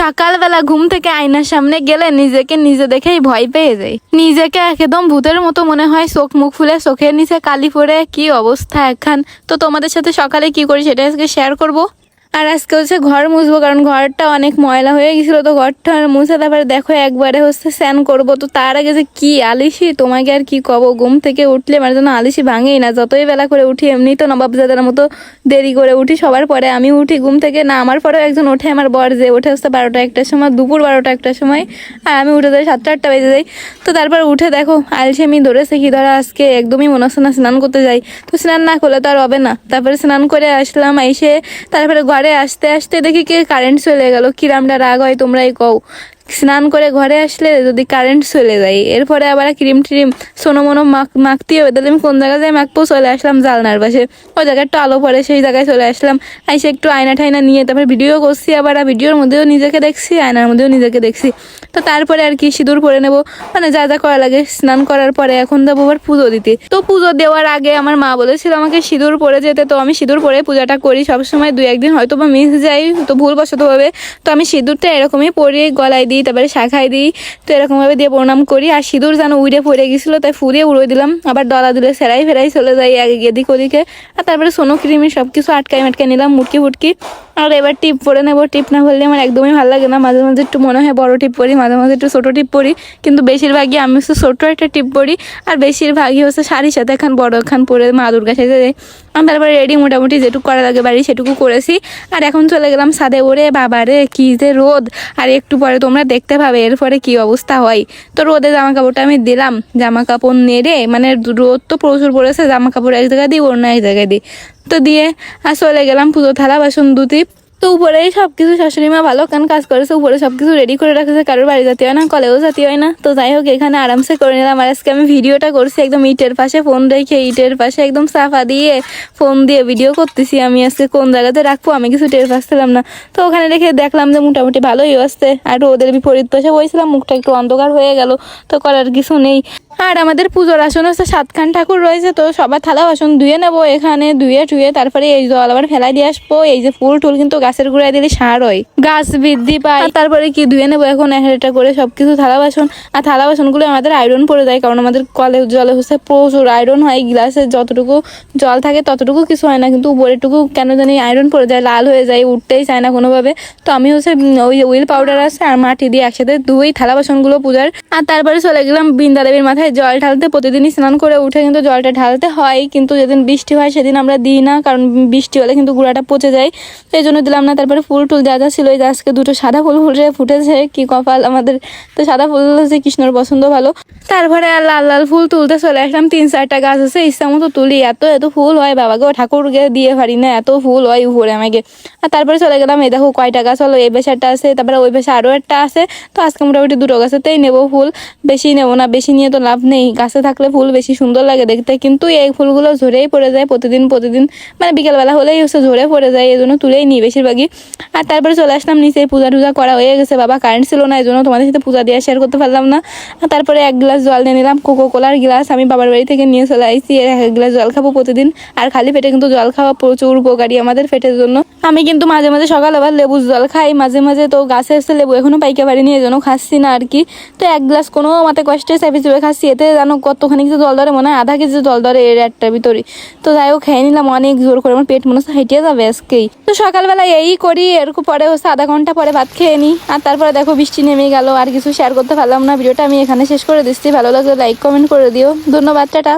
সকালবেলা ঘুম থেকে আয়নার সামনে গেলে নিজেকে নিজে দেখেই ভয় পেয়ে যাই। নিজেকে একদম ভূতের মতো মনে হয়, চোখ মুখ ফুলে চোখের নিচে কালি পড়ে, কি অবস্থা একখান। তো তোমাদের সাথে সকালে কি করি সেটা আজকে শেয়ার করব। আর আজকে হচ্ছে ঘর মুছবো, কারণ ঘরটা অনেক ময়লা হয়ে গেছিল তো ঘরটা আর মুছে তারপরে দেখো একবারে হচ্ছে স্নান করব। তো তার আগে যে কি আলিসি তোমাকে আর কি কব? ঘুম থেকে উঠলে মানে যেন আলিসি ভাঙেই না, যতই বেলা করে উঠি এমনি তো নবাবজাদার মতো দেরি করে উঠি, সবার পরে আমি উঠি ঘুম থেকে। না, আমার পরেও একজন ওঠে, আমার বর যে ওঠে হচ্ছে বারোটা একটার সময়, দুপুর বারোটা একটার সময়, আর আমি উঠে যাই সাতটা আটটা বেজে যাই। তো তারপর উঠে দেখো আলসি আমি ধরেছে কি ধরা আজকে একদমই মনে হচ্ছে না স্নান করতে যাই। তো স্নান না করলে তো আর হবে না। তারপরে স্নান করে আসলাম, এসে তারপরে ঘরে আসতে আসতে দেখি কে কারেন্ট চলে গেল। কিরামটা রাগ হয় তোমরাই কও। স্নান করে ঘরে আসলে যদি কারেন্ট চলে যায়, এরপরে আবার ক্রিম ট্রিম সোনো মনো মাখ মাখতে হবে। তাহলে আমি কোন জায়গায় যাই? মাখবো? চলে আসলাম জালনার পাশে। ওই জায়গায় একটু আলো পড়ে, সেই জায়গায় চলে আসলাম। এসে একটু আয়না ঠাইনা নিয়ে তারপরে ভিডিও করছি আবার ভিডিওর মধ্যেও নিজেকে দেখছি, আয়নার মধ্যেও নিজেকে দেখছি। তো তারপরে আর কি সিঁদুর পরে নেব। মানে যা যা করা লাগে স্নান করার পরে এখন যাব আবার পুজো দিতে। তো পুজো দেওয়ার আগে আমার মা বলেছিল আমাকে সিঁদুর পরে যেতে। তো আমি সিঁদুর পরে পূজাটা করি সবসময়। দু একদিন হয়তো বা মিস যাই, তো ভুলবশত ভাবে তো আমি সিঁদুরটা এরকমই পরে গলায় দিই তারপরে শাখায় দিই, তো এরকমভাবে দিয়ে প্রণাম করি। আর সিঁদুর যেন উড়ে পড়ে গেছিল তাই ফুরিয়ে উড়ে দিলাম। আবার দলা দিলে সেরাই ফেরাই চলে যাই আগে এদিক ওদিকে। আর তারপরে সোনো ক্রিমি সব কিছু আটকাই মাটকাই নিলাম মুটকি ফুটকি আর এবার টিপ পরে নেব। টিপ না করলে আমার একদমই ভালো লাগে না। মাঝে মাঝে একটু মনে হয় বড় টিপ পরি, মাঝে মাঝে একটু ছোটো টিপ পরি। কিন্তু বেশিরভাগই আমি হচ্ছে ছোটো একটা টিপ পরি আর বেশিরভাগই হচ্ছে শাড়ির সাথে এখন বড় খান পরে মা দুর্গা সেজে যাই আমি তারপরে রেডি মোটামুটি যেটুকু করা লাগে বাড়ি সেটুকু করেছি। আর এখন চলে গেলাম সাদে ওরে বাবারে কি যে রোদ। আর একটু পরে তোমরা দেখতে পাবে এরপরে কি অবস্থা হয়। তো রোদে জামা কাপড়টা আমি দিলাম। জামা কাপড় নেড়ে মানে রোদ তো প্রচুর পড়েছে জামা কাপড় এক জায়গায় দিই অন্য এক জায়গায় দিই। দিয়ে আর চলে গেলাম পুজো থালা বাসন দুটি তো উপরেই সব কিছু শাশুড়ি মা ভালো কান কাজ করেছে, উপরে সব কিছু রেডি করে রাখেছে, কারোর বাড়ি যেতে হয় না, কলেও যেতে হয় না। তো যাই হোক, এখানে আরামসে করে নিলাম। আর আজকে আমি ভিডিওটা করছি একদম ইটের পাশে ফোন রেখে, ইটের পাশে একদম সাফা দিয়ে ফোন দিয়ে ভিডিও করতেছি। আমি আজকে কোন জায়গাতে রাখব? আমি কিছু টের পাচ্ছিলাম না। তো ওখানে রেখে দেখলাম যে মোটামুটি ভালোই আসছে আর ওদের বিপরীত পাশে বসেছিলাম মুখটা একটু অন্ধকার হয়ে গেল, তো করার কিছু নেই। আর আমাদের পুজোর আসন হচ্ছে সাতখান ঠাকুর রয়েছে, তো সবার থালা বাসন ধুয়ে নেব এখানে, ধুয়ে টুয়ে তারপরে এই জল আবার ফেলাই দিয়ে আসব। এই যে ফুল টুল কিন্তু গাছের গোড়ায় দিলে সার হয়। গাছ বৃদ্ধি পায়। তারপরে কি ধুয়ে নেব? এখন একটা করে সবকিছু থালা বাসন। আর থালা বাসনগুলো আমাদের আয়রন পড়ে যায় কারণ আমাদের কলের জলে হচ্ছে প্রচুর আয়রন হয়। গ্লাসে যতটুকু জল থাকে ততটুকু কিছু হয় না কিন্তু উপরেরটুকু কেন জানি আয়রন পড়ে যায় লাল হয়ে যায় উঠতেই চায় না কোনোভাবে। তো আমি হচ্ছে ওই উইল পাউডার আছে আর মাটি দিয়ে একসাথে ধুই থালা বাসনগুলো পূজার। আর তারপরে চলে গেলাম বৃন্দা দেবীর মাথায় জল ঢালতে। প্রতিদিনই স্নান করে উঠে কিন্তু জলটা ঢালতে হয় কিন্তু যেদিন বৃষ্টি হয় সেদিন আমরা দিই না কারণ বৃষ্টি হলে কিন্তু গুঁড়াটা পচে যায়। তো এই জন্য দিলাম না, তারপরে ফুল টুল যা যা ছিল যে আজকে দুটো সাদা ফুল ফুটে ফুটেছে, কি কপাল আমাদের। তো সাদা ফুল হচ্ছে কৃষ্ণর পছন্দ ভালো। তারপরে আর লাল লাল ফুল তুলতে চলে আসলাম, তিন চারটা গাছ আছে, ইচ্ছা মতো তুলি, এত এত ফুল হয়, বাবাকে ঠাকুরকে দিয়ে পারি না, এত ফুল হয় উপরে আমাকে। আর তারপরে চলে গেলাম, এই দেখো কয়টা গাছ হলো, এই বেশারটা আছে, তারপরে ওই বেশে আরও একটা আছে, তো আজকে মোটামুটি দুটো গাছেতেই নেব ফুল, বেশি নেব না, বেশি নিয়ে তো লাভ নেই, গাছে থাকলে ফুল বেশি সুন্দর লাগে দেখতে, কিন্তু এই ফুলগুলো ঝরেই পড়ে যায়, প্রতিদিন প্রতিদিন মানে বিকেলবেলা হলেই হচ্ছে, ঝরে পড়ে যায়, এই জন্য তুলেই নিই বেশিরভাগই আর তারপরে চলে আসলাম নিচে পূজা টুজা করা হয়ে গেছে। বাবা কারেন্ট ছিল না এই জন্য তোমাদের সাথে পূজা দিয়ে শেয়ার করতে পারলাম না। তারপরে এক গ্লাস জল নিয়ে নিলাম কোকো কোলার গ্লাস আমি বাবার বাড়ি থেকে নিয়ে চলে আসছি। এক গ্লাস জল খাব প্রতিদিন। আর খালি পেটে কিন্তু জল খাওয়া প্রচুর উপকারী আমাদের পেটের জন্য। আমি কিন্তু মাঝে মাঝে সকাল আবার লেবুর জল খাই। মাঝে মাঝে তো গাছে এসে লেবু এখনও পাইকা পারিনি এই জন্য খাচ্ছি না আর কি। তো এক গ্লাস কোনো মাথা কষ্টে চাপি চুপে খাচ্ছি। এতে জানো কতখানি কিছু জল ধরে, মনে হয় আধা কেজি জল ধরে এর একটার ভিতরে তো যাই হোক, খেয়ে নিলাম অনেক জোর করে। আমার পেট মনে হচ্ছে হাইটিয়ে যাবে আজকেই। তো সকালবেলা এই করি, এরকম পরে হচ্ছে আধা ঘণ্টা পরে ভাত খেয়ে নিই আর তারপরে দেখো বৃষ্টি নেমে গেল, আর কিছু শেয়ার করতে পারলাম না। ভিডিওটা আমি এখানে শেষ করে দিচ্ছি। ভালো লাগলে লাইক কমেন্ট করে দিও। ধন্যবাদ, টাটা।